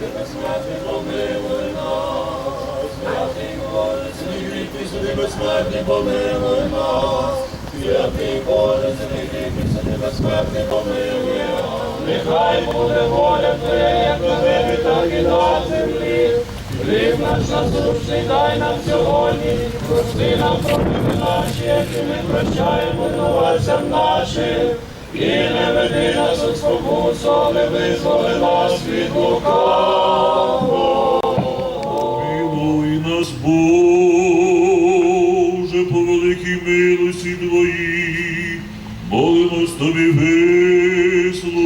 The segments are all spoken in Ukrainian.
безсмертний, помилуй нас. Святий Боже, гріхи, сини безсмертний, помилуй нас. Святий Боже, гріхи, сини безсмертний, нас. Нехай буде воля Твоя, як на на землі. Хліб наш насущний дай нам сьогодні, нам провини наші, ми прощаємо винуватцям нашим. І не веди нас у спокусу. Помилуй нас, Боже, по великій милості Твоїй, молимось Тобі, вислухай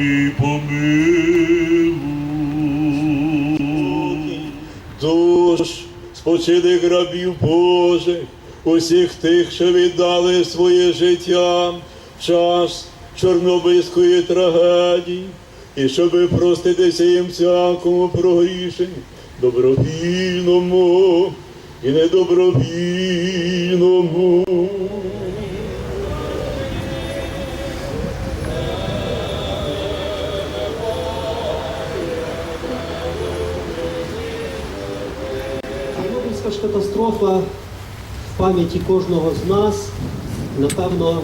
і помилуй. душ спочилих рабів Божих, усіх тих, що віддали своє життя в час Чорнобильської трагедії, і щоби проститися їм всякому прогрішенню, добровільному і недобровільному. Катастрофа в пам'яті кожного з нас, напевно,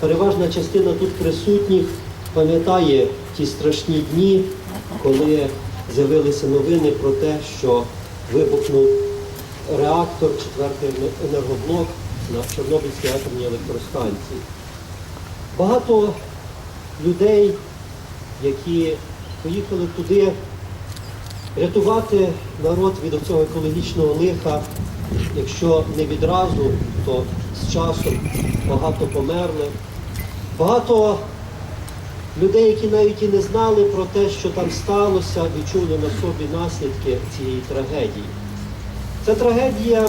переважна частина тут присутніх пам'ятає ті страшні дні, коли з'явилися новини про те, що вибухнув реактор, четвертий енергоблок на Чорнобильській атомній електростанції. Багато людей, які поїхали туди рятувати народ від цього екологічного лиха, якщо не відразу, то з часом багато померли. Багато людей, які навіть і не знали про те, що там сталося, відчули на собі наслідки цієї трагедії. Ця трагедія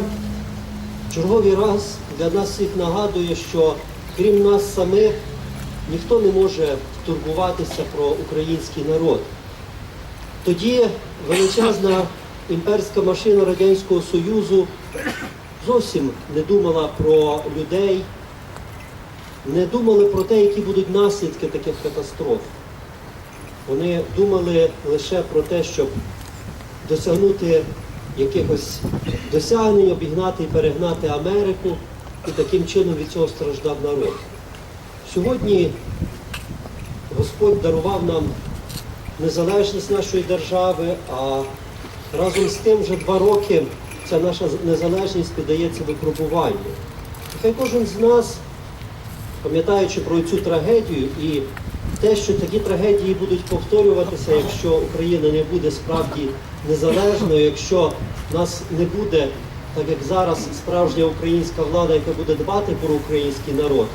в черговий раз для нас всіх нагадує, що крім нас самих ніхто не може турбуватися про український народ. Тоді величезна імперська машина Радянського Союзу зовсім не думала про людей, не думали про те, які будуть наслідки таких катастроф. Вони думали лише про те, щоб досягнути якихось досягнень, обігнати і перегнати Америку, і таким чином від цього страждав народ. Сьогодні Господь дарував нам незалежність нашої держави, а разом з тим вже два роки ця наша незалежність піддається випробуванню. Нехай кожен з нас, пам'ятаючи про цю трагедію і те, що такі трагедії будуть повторюватися, якщо Україна не буде справді незалежною, якщо нас не буде, так як зараз, справжня українська влада, яка буде дбати про український народ,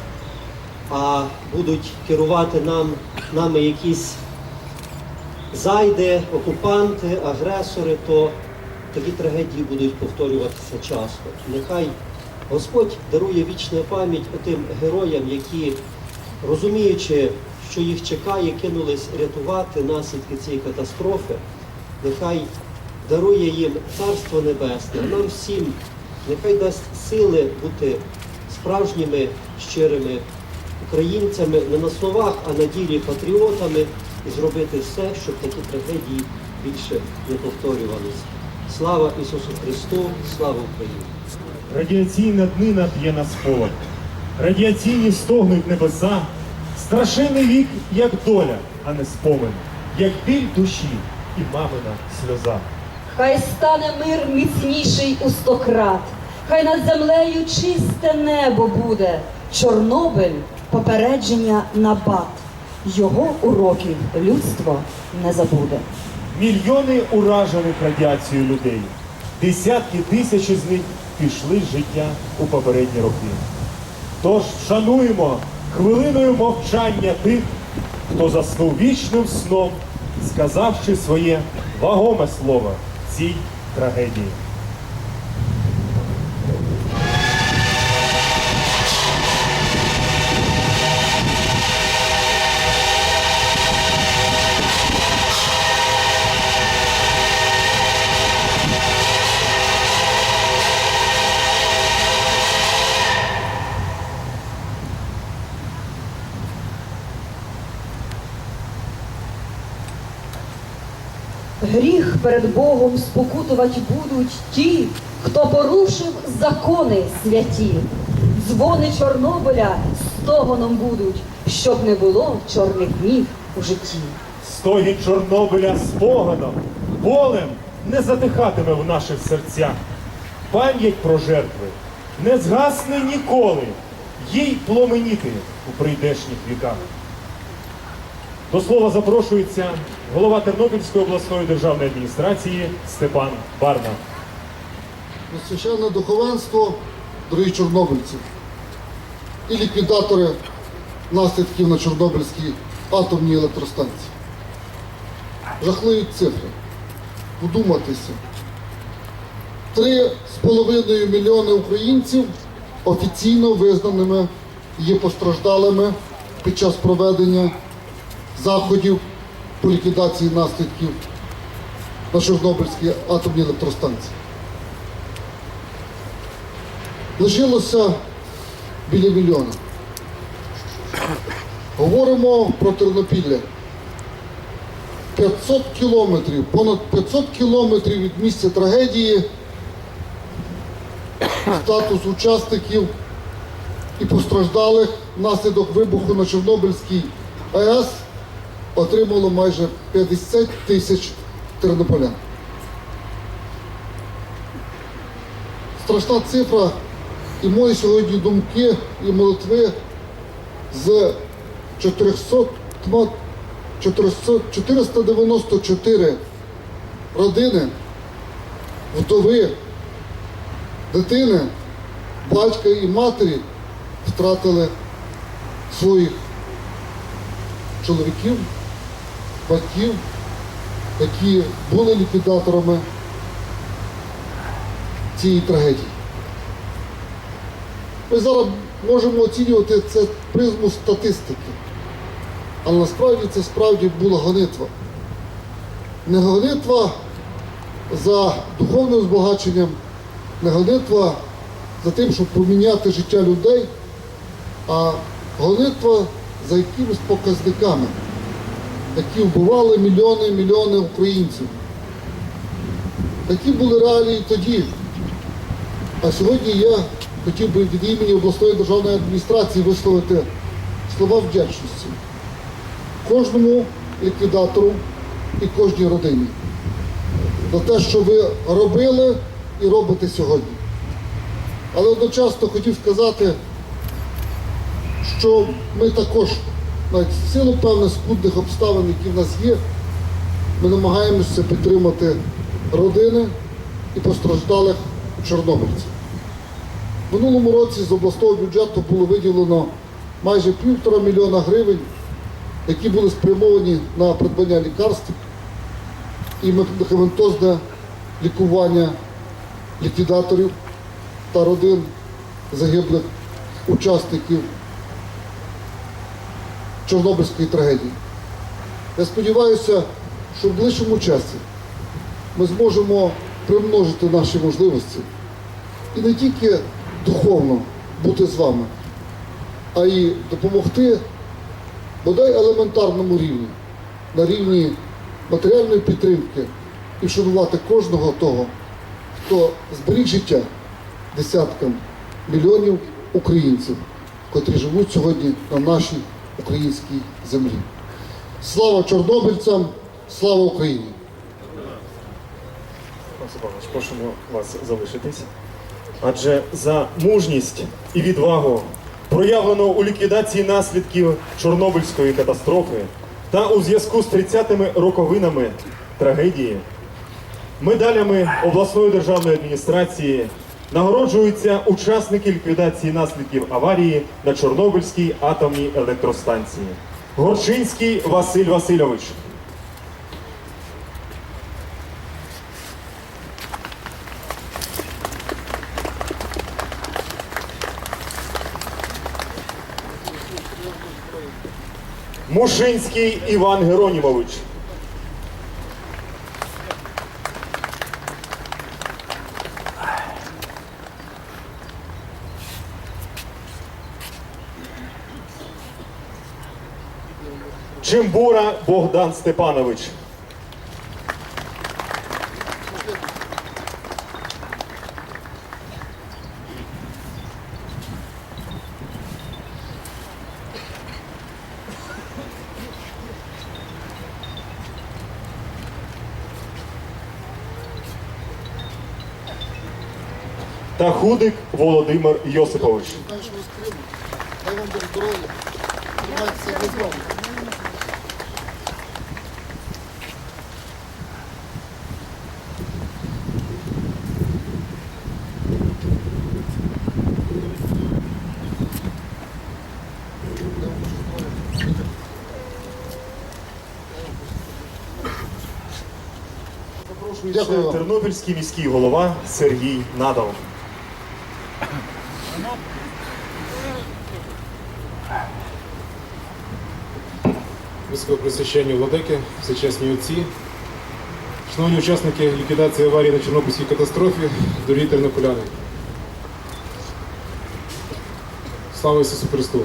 а будуть керувати нам, нами якісь зайди, окупанти, агресори, то такі трагедії будуть повторюватися часто. Нехай Господь дарує вічну пам'ять тим героям, які, розуміючи, що їх чекає, кинулись рятувати наслідки цієї катастрофи. Нехай дарує їм Царство Небесне, нам всім, нехай дасть сили бути справжніми щирими українцями не на словах, а на ділі патріотами і зробити все, щоб такі трагедії більше не повторювалися. Слава Ісусу Христу, слава Україні! Радіаційна днина п'є на сполох. Радіаційні стогнуть небеса. Страшенний вік, як доля, а не спомин, як біль душі і мамина сльоза. Хай стане мир міцніший у стократ, хай над землею чисте небо буде. Чорнобиль попередження на бат. Його уроків людство не забуде. Мільйони уражених радіацією людей. Десятки тисяч з них пішли з життя у попередні роки. Тож шануємо хвилиною мовчання тих, хто заснув вічним сном, сказавши своє вагоме слово цій трагедії. Перед Богом спокутувати будуть ті, хто порушив закони святі. Дзвони Чорнобиля стогоном будуть, щоб не було чорних днів у житті. Стогін Чорнобиля споганом, болем не затихатиме в наших серцях. Пам'ять про жертви не згасне ніколи, їй пломеніти у прийдешніх віках. До слова запрошується голова Тернопільської обласної державної адміністрації Степан Барна. священне духовенство, дорогі чорнобильці і ліквідатори наслідків на Чорнобильській атомній електростанції. Жахливі цифри. Вдуматися. Три з половиною мільйони українців офіційно визнаними є постраждалими під час проведення заходів по ліквідації наслідків на Чорнобильській атомній електростанції. Лишилося біля мільйона. Говоримо про Тернопілля. 500 кілометрів, понад 500 кілометрів від місця трагедії, статус учасників і постраждалих внаслідок вибуху на Чорнобильській АЕС отримало майже 50 тисяч тернополян. страшна цифра, і мої сьогодні думки і молитви з 400, 400, 494 родини, вдови, дитини, батька і матері втратили своїх чоловіків, батьків, які були ліквідаторами цієї трагедії. Ми зараз можемо оцінювати це призму статистики, але насправді це справді була гонитва. Не гонитва за духовним збагаченням, не гонитва за тим, щоб поміняти життя людей, а гонитва за якимись показниками, які вбивали мільйони і мільйони українців. Такі були реалії тоді. А сьогодні я хотів би від імені обласної державної адміністрації висловити слова вдячності кожному ліквідатору і кожній родині за те, що ви робили і робите сьогодні. Але одночасно хотів сказати, що ми також, навіть в силу певних скудних обставин, які в нас є, ми намагаємося підтримати родини і постраждалих чорнобильців. Минулому році з обласного бюджету було виділено майже півтора мільйона гривень, які були спрямовані на придбання лікарств і медикаментозне лікування ліквідаторів та родин загиблих учасників Чорнобильської трагедії. Я сподіваюся, що в ближчому часі ми зможемо примножити наші можливості і не тільки духовно бути з вами, а й допомогти бодай елементарному рівні, на рівні матеріальної підтримки і вшанувати кожного того, хто зберіг життя десяткам мільйонів українців, котрі живуть сьогодні на нашій українській землі. Слава чорнобильцям, слава Україні! Просимо вас залишитись. Адже за мужність і відвагу, проявлену у ліквідації наслідків Чорнобильської катастрофи та у зв'язку з 30-ми роковинами трагедії, медалями обласної державної адміністрації нагороджуються учасники ліквідації наслідків аварії на Чорнобильській атомній електростанції. Горчинський Василь Васильович. Мушинський Іван Геронімович. Джимбура Богдан Степанович. Та худик Володимир Йосипович. Дай вам здоров'я. Тримайтеся без вами. Дякую вам. Тернопільський міський голова Сергій Надал. Високопресвященні владики, всечесні отці, шановні учасники ліквідації аварії на Чорнобильській катастрофі, дорогі тернополяни. Слава Ісусу Христу!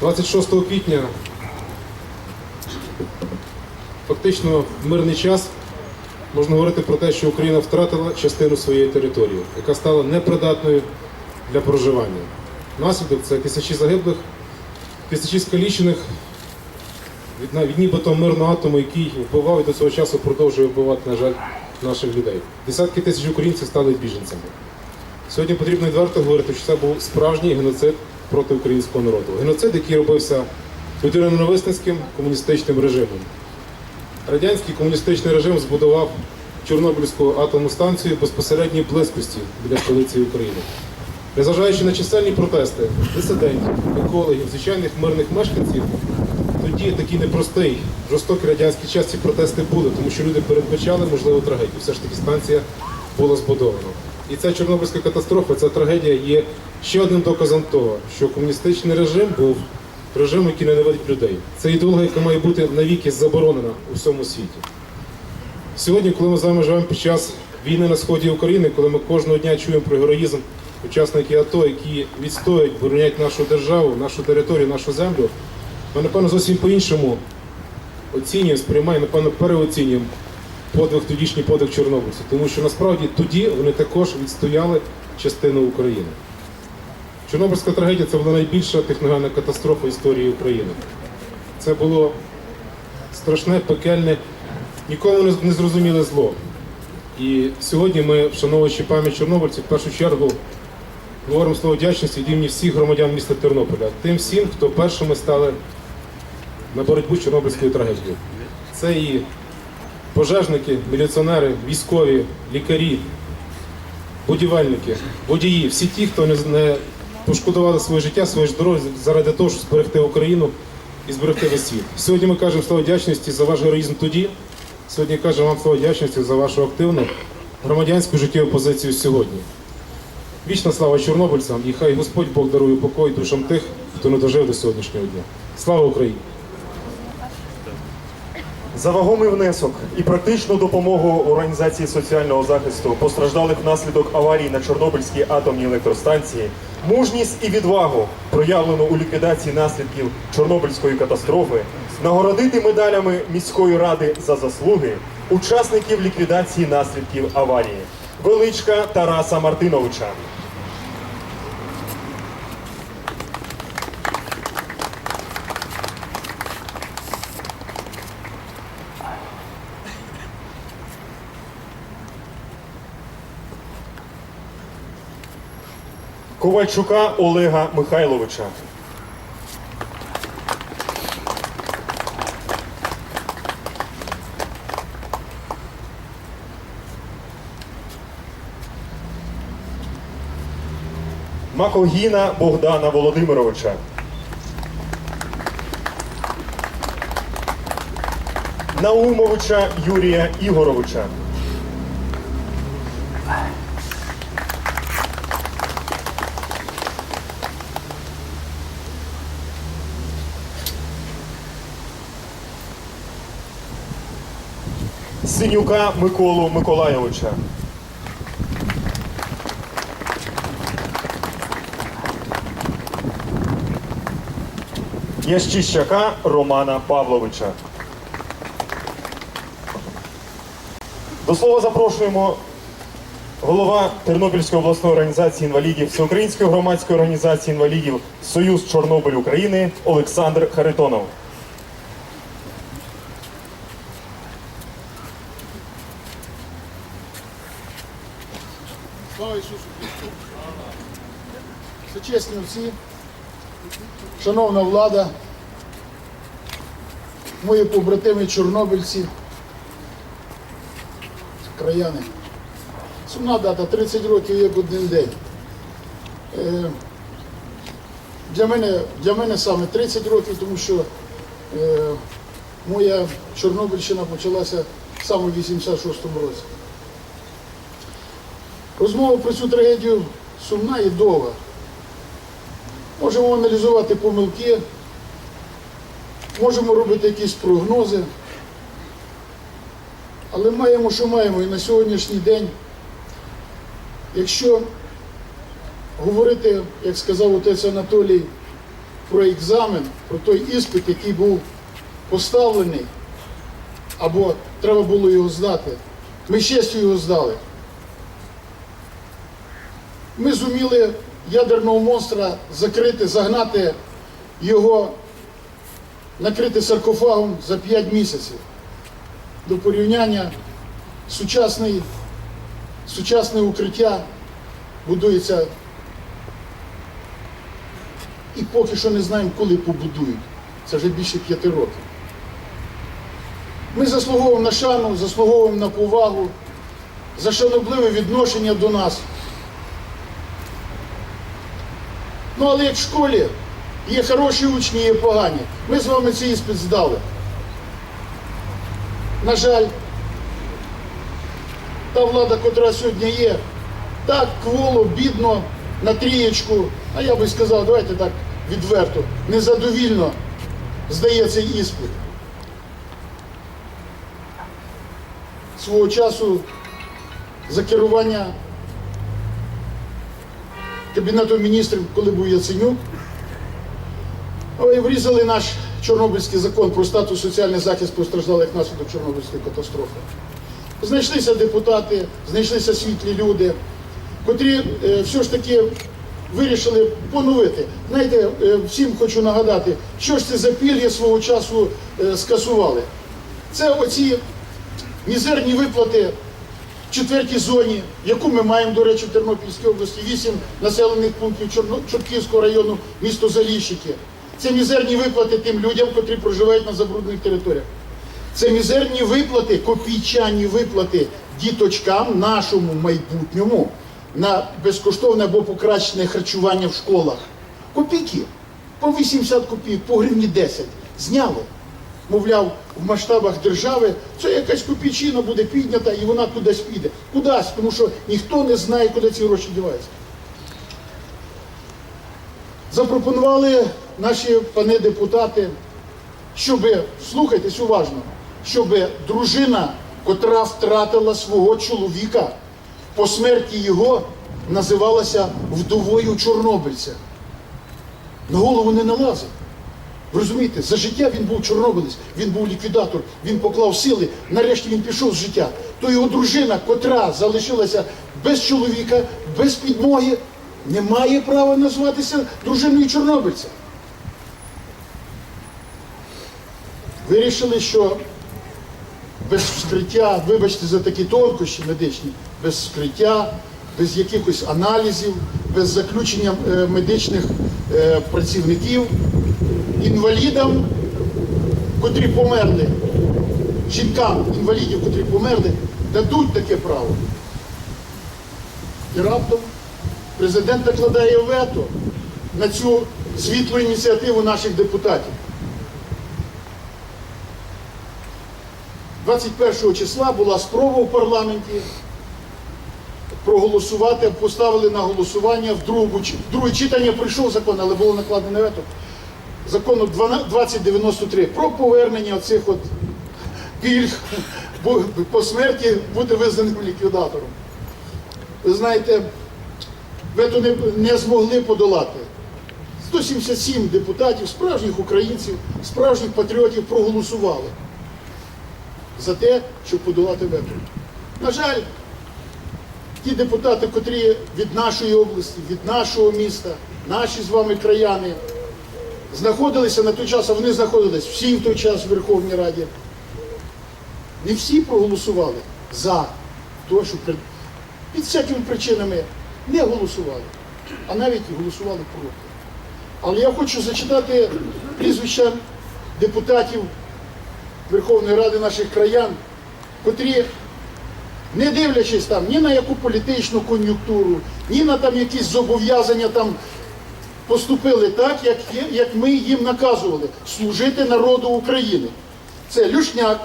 26 квітня, фактично в мирний час, можна говорити про те, що Україна втратила частину своєї території, яка стала непридатною для проживання. Наслідок це тисячі загиблих, тисячі скалічених, від, від нібито мирного атому, який вбивав і до цього часу продовжує вбивати, на жаль, наших людей. Десятки тисяч українців стали біженцями. Сьогодні потрібно відверто говорити, що це був справжній геноцид проти українського народу. Геноцид, який робився людиноненависницьким комуністичним режимом. Радянський комуністичний режим збудував Чорнобильську атомну станцію в безпосередній близькості біля столиці України. Незважаючи на чисельні протести дисидентів, екологів, звичайних мирних мешканців, тоді такий непростий, жорстокий радянський час ці протести були, тому що люди передбачали можливу трагедію. Все ж таки станція була збудована. І ця Чорнобильська катастрофа, ця трагедія є ще одним доказом того, що комуністичний режим був режимом, який ненавидить людей. Це ідеологія, яка має бути навіки заборонена у всьому світі. Сьогодні, коли ми з вами живемо під час війни на сході України, коли ми кожного дня чуємо про героїзм учасників АТО, які відстоюють, боронять нашу державу, нашу територію, нашу землю, ми, напевно, зовсім по-іншому оцінюємо, сприймаємо, напевно, переоцінюємо подвиг тодішній подвиг чорнобильців. Тому що насправді тоді вони також відстояли частину України. Чорнобильська трагедія це була найбільша техногенна катастрофа історії України. Це було страшне, пекельне, нікому не- зрозуміле зло. І сьогодні ми, вшановуючи пам'ять чорнобильців, в першу чергу говоримо слово вдячності від імені всіх громадян міста Тернополя, тим всім, хто першими стали на боротьбу з Чорнобильською трагедією. Це і пожежники, міліціонери, військові, лікарі, будівельники, водії, всі ті, хто не пошкодували своє життя, своє здоров'я заради того, щоб зберегти Україну і зберегти весь світ. Сьогодні ми кажемо слово вдячності за ваш героїзм тоді. Сьогодні кажемо вам слово вдячності за вашу активну громадянську життєву позицію сьогодні. Вічна слава чорнобильцям і хай Господь Бог дарує покой душам тих, хто не дожив до сьогоднішнього дня. Слава Україні! За вагомий внесок і практичну допомогу організації соціального захисту постраждалих внаслідок аварії на Чорнобильській атомній електростанції, мужність і відвагу, проявлену у ліквідації наслідків Чорнобильської катастрофи, нагородити медалями міської ради за заслуги учасників ліквідації наслідків аварії Величка Тараса Мартиновича. Ковальчука Олега Михайловича. Макогіна Богдана Володимировича. Наумовича Юрія Ігоровича. Синюка Миколу Миколайовича. Ящищака Романа Павловича. До слова запрошуємо голова Тернопільської обласної організації інвалідів, Всеукраїнської громадської організації інвалідів Союз Чорнобиль України Олександр Харитонов. Слава Ісусу Всечесні всі, шановна влада, мої побратими чорнобильці, краяни. Сумна дата, 30 років як один день. Е, Для мене, для мене саме 30 років, тому що е, моя Чорнобильщина почалася саме в 86-му році. Розмова про цю трагедію сумна і довга. Можемо аналізувати помилки, можемо робити якісь прогнози, але маємо, що маємо. І на сьогоднішній день, якщо говорити, як сказав отець Анатолій, про екзамен, про той іспит, який був поставлений, або треба було його здати, ми з честю його здали. Ми зуміли ядерного монстра закрити, загнати його, накрити саркофагом за 5 місяців. До порівняння сучасний, сучасне укриття будується і поки що не знаємо, коли побудують. Це вже більше п'яти років. Ми заслуговуємо на шану, заслуговуємо на повагу, за шанобливе відношення до нас. Ну, але як в школі є хороші учні, є погані. Ми з вами цей іспит здали. На жаль, та влада, котра сьогодні є, так кволо, бідно, на трієчку, а я би сказав, давайте так відверто, незадовільно здає цей іспит. Свого часу за керування Кабінетом міністрів, коли був Яценюк, ой, врізали наш Чорнобильський закон про статус соціальний захист постраждалих внаслідок Чорнобильської катастрофи. Знайшлися депутати, знайшлися світлі люди, котрі е, все ж таки вирішили поновити. Знаєте, е, всім хочу нагадати, що ж це за пільги свого часу е, скасували. Це оці мізерні виплати четвертій зоні, яку ми маємо, до речі, в Тернопільській області, вісім населених пунктів Чорно- Чортківського району, місто Заліщики. Це мізерні виплати тим людям, котрі проживають на забруднених територіях. Це мізерні виплати, копійчані виплати діточкам нашому майбутньому на безкоштовне або покращене харчування в школах. Копійки. По 80 копійок, по гривні 10. Зняли. Мовляв, в масштабах держави це якась копійчина буде піднята і вона кудись піде. Кудись, тому що ніхто не знає, куди ці гроші діваються. Запропонували наші пани депутати, щоб, слухайтесь уважно, щоб дружина, котра втратила свого чоловіка, по смерті його називалася вдовою чорнобильця. На голову не налазить. Розумієте, за життя він був чорнобилець, він був ліквідатор, він поклав сили, нарешті він пішов з життя. То його дружина, котра залишилася без чоловіка, без підмоги, не має права назватися дружиною чорнобильця. Вирішили, що без вскриття, вибачте за такі тонкощі медичні, без вскриття, без якихось аналізів, без заключення е, медичних е, працівників, інвалідам, котрі померли, жінкам інвалідів, котрі померли, дадуть таке право. І раптом президент накладає вето на цю світлу ініціативу наших депутатів. 21 числа була спроба в парламенті проголосувати, поставили на голосування в другому чи- друге читання прийшов закон, але було накладене вето. Закону 2093 про повернення оцих от пільг по смерті бути визнаним ліквідатором. Ви знаєте, вето не, не змогли подолати. 177 депутатів, справжніх українців, справжніх патріотів проголосували за те, щоб подолати вето. На жаль, ті депутати, котрі від нашої області, від нашого міста, наші з вами краяни, знаходилися на той час, а вони знаходились всі в той час в Верховній Раді. Не всі проголосували за те, що під всякими причинами не голосували. а навіть голосували проти. Але я хочу зачитати прізвища депутатів Верховної Ради наших краян, котрі, не дивлячись там ні на яку політичну кон'юнктуру, ні на там якісь зобов'язання там поступили так, як, як ми їм наказували служити народу України. Це Люшняк,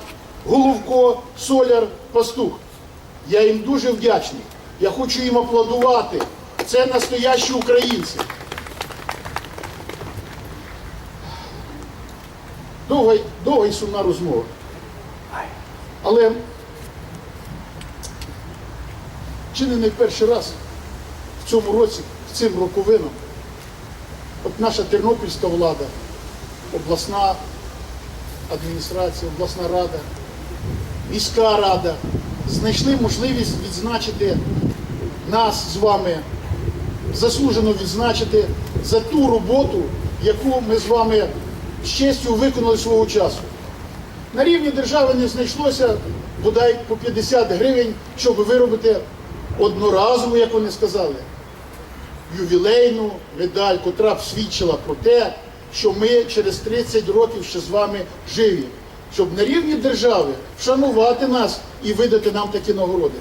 Головко, Соляр, Пастух. Я їм дуже вдячний. Я хочу їм аплодувати. Це настоящі українці. Довга, довга і сумна розмова. Але чи не найперший раз в цьому році, з цим роковином, от наша тернопільська влада, обласна адміністрація, обласна рада, міська рада знайшли можливість відзначити нас з вами, заслужено відзначити за ту роботу, яку ми з вами з честю виконали свого часу. На рівні держави не знайшлося бодай по 50 гривень, щоб виробити одноразову, як вони сказали, ювілейну медаль, котра б свідчила про те, що ми через 30 років ще з вами живі, щоб на рівні держави вшанувати нас і видати нам такі нагороди.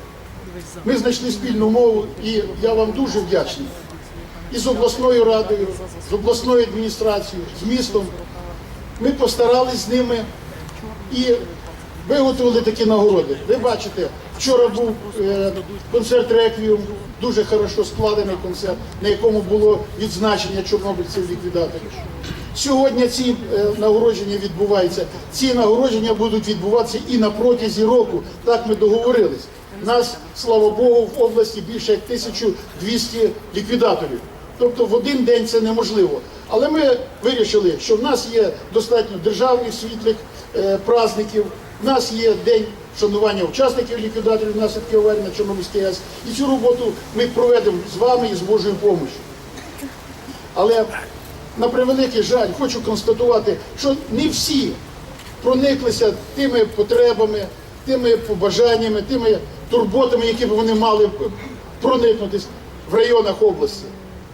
Ми знайшли спільну мову, і я вам дуже вдячний. І з обласною радою, з обласною адміністрацією, з містом. Ми постарались з ними і виготовили такі нагороди. Ви бачите, вчора був е, концерт реквіум, дуже хорошо складений концерт, на якому було відзначення чорнобильців ліквідаторів. Сьогодні ці е, нагородження відбуваються. Ці нагородження будуть відбуватися і на протязі року. Так ми договорились. Нас, слава Богу, в області більше як 1200 ліквідаторів. Тобто в один день це неможливо. Але ми вирішили, що в нас є достатньо державних світлих е, праздників, в нас є день шанування учасників ліквідаторів наслідків аварії на Чорнобильській АЕС. І цю роботу ми проведемо з вами і з Божою допомогою. Але на превеликий жаль, хочу констатувати, що не всі прониклися тими потребами, тими побажаннями, тими турботами, які б вони мали проникнутися в районах області.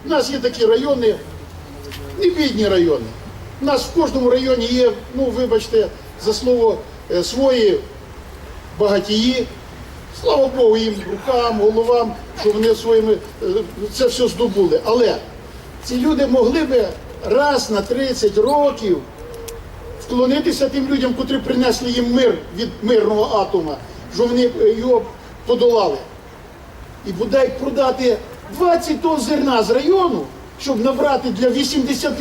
У нас є такі райони, не бідні райони. У нас в кожному районі є, ну вибачте, за слово е, свої багатії. Слава Богу, їм рукам, головам, що вони своїми е, це все здобули. Але ці люди могли би раз на 30 років вклонитися тим людям, котрі принесли їм мир від мирного атома, що вони е, його подолали. І бодай продати 20 тонн зерна з району, щоб набрати для 80,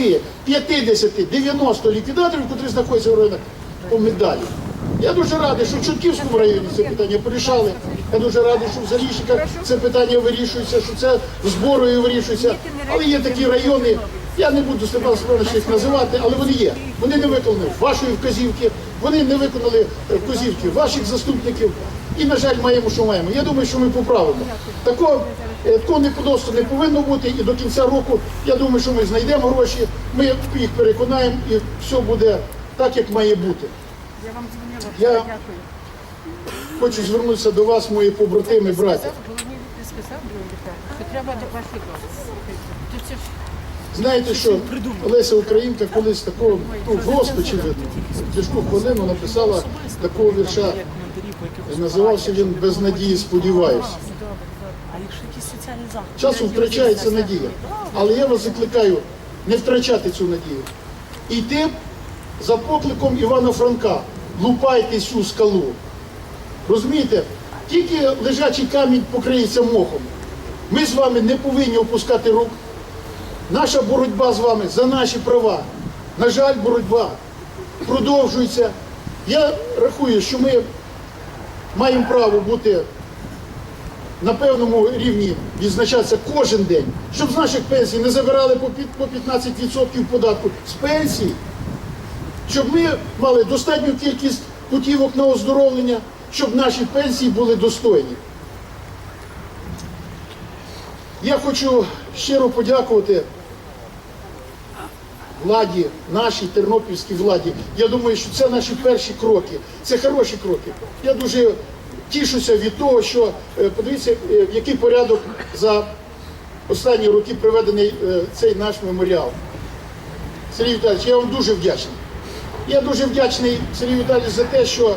50, 90 ліквідаторів, котрі знаходяться в районах по медалі. Я дуже радий, що в Чортківському районі це питання порішали. Я дуже радий, що в Заліщиках це питання вирішується, що це зборою вирішується. Але є такі райони, я не буду Степан Степанович їх називати, але вони є. Вони не виконали вашої вказівки, вони не виконали е, вказівки ваших заступників. І, на жаль, маємо, що маємо. Я думаю, що ми поправимо. Такого, е, такого неподобства не повинно бути. І до кінця року я думаю, що ми знайдемо гроші, ми їх переконаємо і все буде так, як має бути. Я. Хочу звернутися до вас, мої побратими, браття. Знаєте, що Олеся Українка колись такого ну, в розпачі видно, тяжку хвилину написала такого вірша. Називався він Без надії сподіваюся. Часом втрачається надія. Але я вас закликаю не втрачати цю надію. Йти за покликом Івана Франка. Лупайте цю скалу. Розумієте, тільки лежачий камінь покриється мохом. Ми з вами не повинні опускати рук. Наша боротьба з вами за наші права. На жаль, боротьба продовжується. Я рахую, що ми маємо право бути на певному рівні відзначатися кожен день, щоб з наших пенсій не забирали по 15% податку з пенсій, щоб ми мали достатню кількість путівок на оздоровлення, щоб наші пенсії були достойні. Я хочу щиро подякувати владі, нашій тернопільській владі. Я думаю, що це наші перші кроки. Це хороші кроки. Я дуже тішуся від того, що е, подивіться, е, який порядок за останні роки приведений е, цей наш меморіал. Сергій Віталійович, я вам дуже вдячний. Я дуже вдячний Сергію Віталійовичу за те, що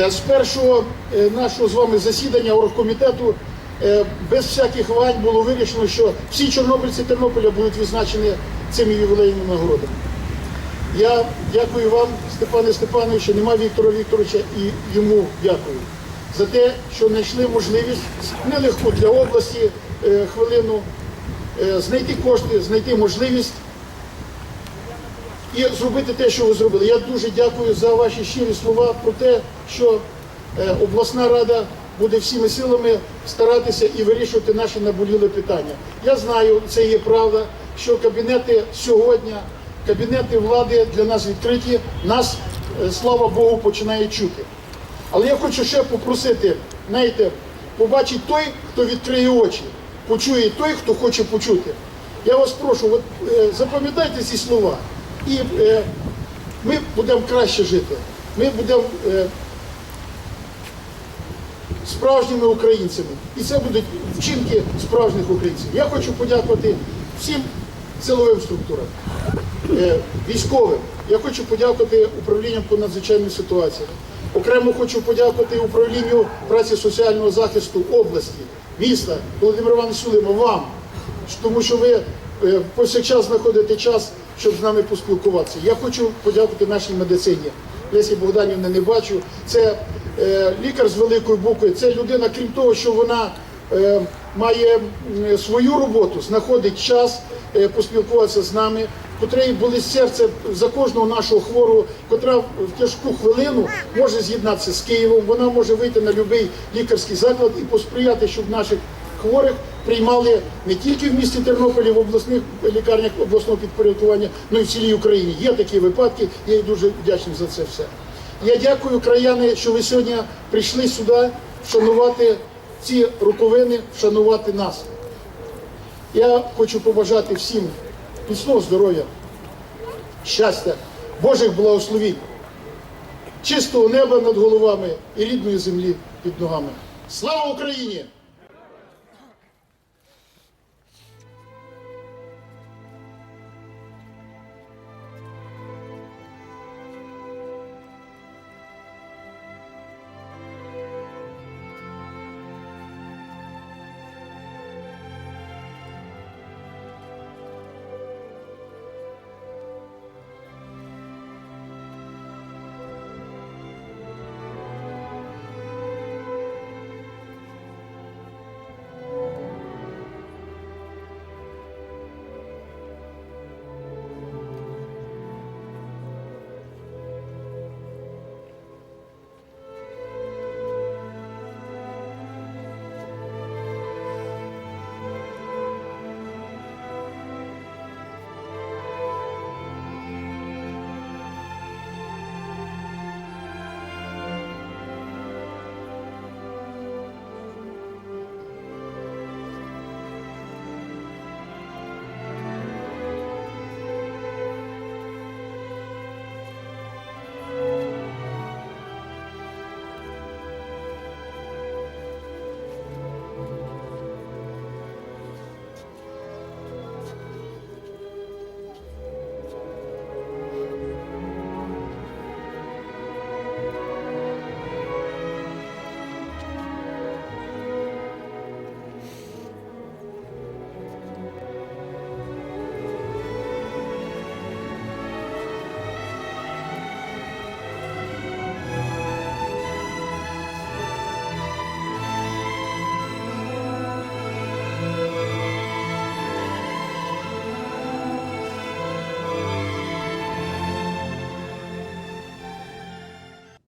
е, з першого е, нашого з вами засідання оргкомітету е, без всяких вань було вирішено, що всі чорнобильці Тернополя будуть відзначені цими ювілейними нагородами. Я дякую вам, Степане Степановичу, нема Віктора Вікторовича і йому дякую за те, що знайшли можливість нелегку для області хвилину знайти кошти, знайти можливість і зробити те, що ви зробили. Я дуже дякую за ваші щирі слова про те, що е, обласна рада буде всіми силами старатися і вирішувати наші наболілі питання. Я знаю, це є правда, що кабінети сьогодні, кабінети влади для нас відкриті, нас, е, слава Богу, починають чути. Але я хочу ще попросити, знаєте, побачить той, хто відкриє очі, почує той, хто хоче почути. Я вас прошу, от, е, запам'ятайте ці слова. І е, ми будемо краще жити. Ми будемо е, справжніми українцями. І це будуть вчинки справжніх українців. Я хочу подякувати всім силовим структурам, е, військовим. Я хочу подякувати управлінням по надзвичайним ситуаціям. Окремо хочу подякувати управлінню праці соціального захисту області, міста, Володимир Іванович Сулима, вам, тому що ви е, повсякчас знаходите час, щоб з нами поспілкуватися. Я хочу подякувати нашій медицині. Лесі Богданівни не бачу. Це е, лікар з великої букви. Це людина, крім того, що вона е, має свою роботу, знаходить час е, поспілкуватися з нами, котрий болить серце за кожного нашого хворого, котра в тяжку хвилину може з'єднатися з Києвом. Вона може вийти на будь-який лікарський заклад і посприяти, щоб наших хворих приймали не тільки в місті Тернополі, в обласних лікарнях обласного підпорядкування, але й в цілій Україні. Є такі випадки, я їй дуже вдячний за це все. Я дякую, краяни, що ви сьогодні прийшли сюди вшанувати ці роковини, вшанувати нас. Я хочу побажати всім міцного здоров'я, щастя, Божих благословінь, чистого неба над головами і рідної землі під ногами. Слава Україні!